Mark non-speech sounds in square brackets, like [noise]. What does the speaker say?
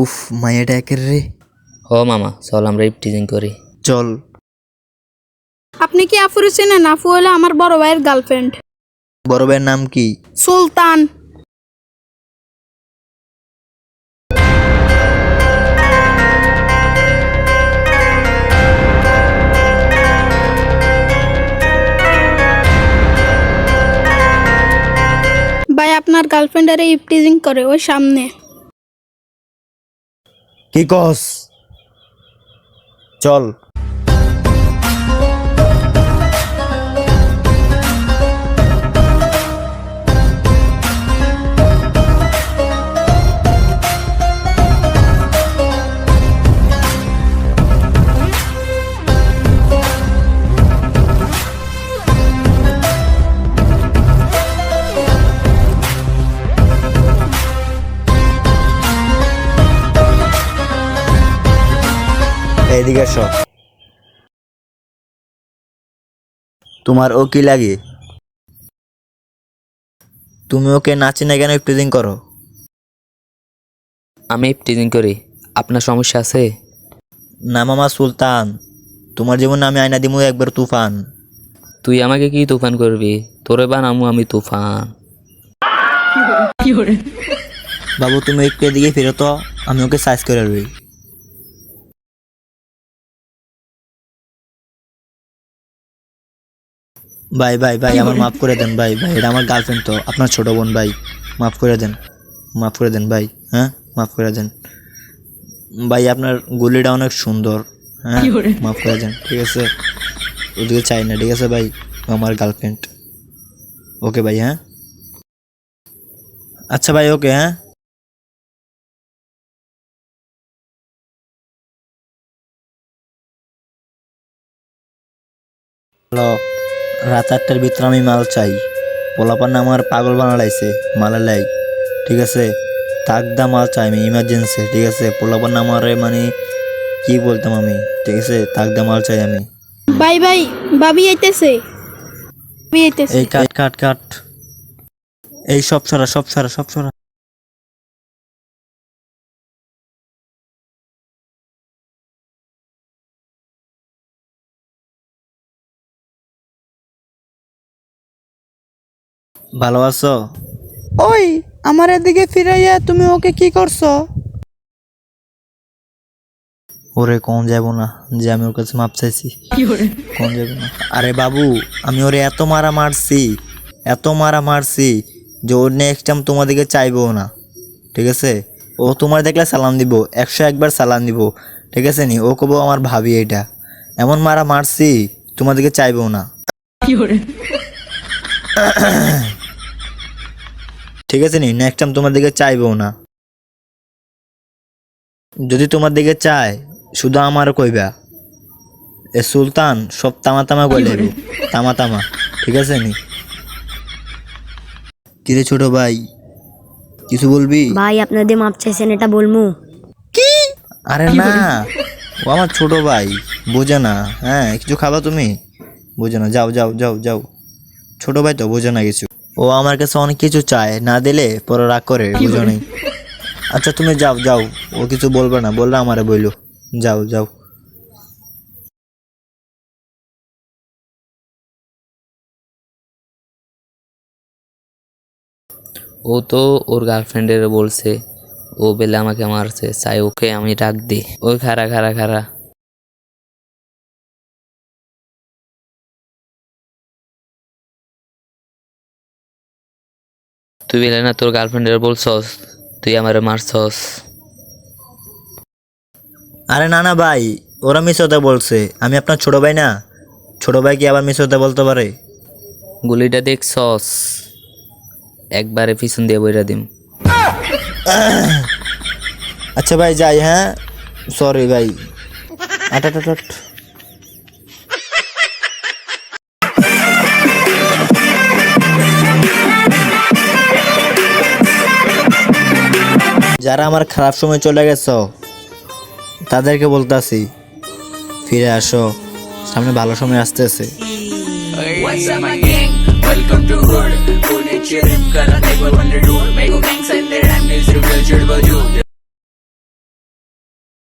উফ মায়াটা একের রে। ও মামা চল আমরা ইপটিজিং করি। চল। আপনি কি আফুরে চেনেন? আফু হলো আমার বড় ভাইয়ের গার্লফ্রেন্ড। বড় ভাইয়ের নাম কি? সুলতান। ভাই আপনার গার্লফ্রেন্ডের ইপটিজিং করে ওই সামনে। কি কস? চল। এইদিকে এসো তোমার ও কি লাগে? তুমি ওকে নাচে না কেন প্রেজেন্ট করো? আমি ইপটিজিং করি। আপনার সমস্যা আছে? না মামা সুলতান। তোমার জীবনে আমি আয়না দিমু একবার তুফান। তুই আমাকে কি তুফান করবি? তোরে বা নামু আমি তুফান। বাবু তুমি একটু এদিকে ফেরো তো আমি ওকে সাইজ করে রই ভাই ভাই ভাই আমার মাফ করে দেন ভাই ভাই এটা আমার গার্লফ্রেন্ড তো আপনার ছোট বোন ভাই মাফ করে দেন মাফ করে দেন ভাই হ্যাঁ মাফ করে দেন। ভাই আপনার গুলিটা অনেক সুন্দর হ্যাঁ মাফ করে দেন ঠিক আছে? ওদিকে চাই না ঠিক আছে ভাই আমার গার্লফ্রেন্ড ওকে ভাই হ্যাঁ? আচ্ছা ভাই ওকে হ্যাঁ? হ্যালো। রাত আটটার ভিতরে আমি মাল চাই। পোলাপান আমার পাগল বানালাইছে মালের লাই। ঠিক আছে? তাকদা মাল চাই আমি ইমার্জেন্সি ঠিক আছে? পোলাপান আমারে মানে কি বলতাম আমি? ঠিক আছে? তাকদা মাল চাই আমি। বাই বাই বাবি আইতেছে। ভাবি আইতেছে। এই কাট কাট কাট। এই সব সারা সব সারা সব সরা ভালো আছো? ওই আমার এদিকে ফিরাইয়া তুমি ওকে কি করছ? ওরে কোন যাব না যে আমি ওর কাছে মাপ চাইছি। কোন যাব না। আরে বাবু আমি ওরে এত মারা মারছি এত মারা মারছি যে ওর নেক্সট টাইম তোমাদেরকে চাইব না। ঠিক আছে? ও তোমার দেখলে সালাম দিব একশো একবার সালাম দিব। ঠিক আছে নি? ও কবো আমার ভাবি এটা। এমন মারা মারছি তোমাদেরকে চাইব না। [coughs] ঠিক আছে নি? নেক্সট টাইম তোমার দিকে চাইব না। যদি তোমার দিকে চায় শুধু আমার কইবা। এ সুলতান সব তামা তামা কই লাগবে তামা তামা ঠিক আছে নি? কিরে ছোট ভাই কিছু বলবি? ভাই আপনাদের মাপ চাইছেন এটা বলমু। কি? আরে না। ও আমার ছোট ভাই বোঝে না। হ্যাঁ কিছু খাবা তুমি? বোঝে না। যাও যাও যাও যাও। ছোট ভাই তো বোঝে না কিছু। ও আমার কাছে অনেক কিছু চায় না দিলে পরে রাগ করে বুঝো নেই। আচ্ছা তুমি যাও যাও ও কিছু বলবে না বললে আমারে বইলো। যাও যাও। ও তো ওর গার্লফ্রেন্ডের বলছে ও বেলে আমাকে মারছে চাই ওকে আমি ডাক দিই। ওই খারা খারা খারা তুই বেলে না তোর গার্লফ্রেন্ডের বলছস তুই আমারে মারছস। আরে না না ভাই ওরা মিস হতে বলছে আমি আপনার ছোট ভাই না। ছোট ভাই কি আবার মিস হতে বলতে পারে? গুলিটা দেখছস? একবারে পিছন দিয়ে বইরা দিম। আচ্ছা ভাই যাই হ্যাঁ? সরি ভাই। আট আট আট, যারা আমার খারাপ সময় চলে গেছ তাদেরকে বলতাছি ফিরে আসো সামনে ভালো সময় আসতেছে।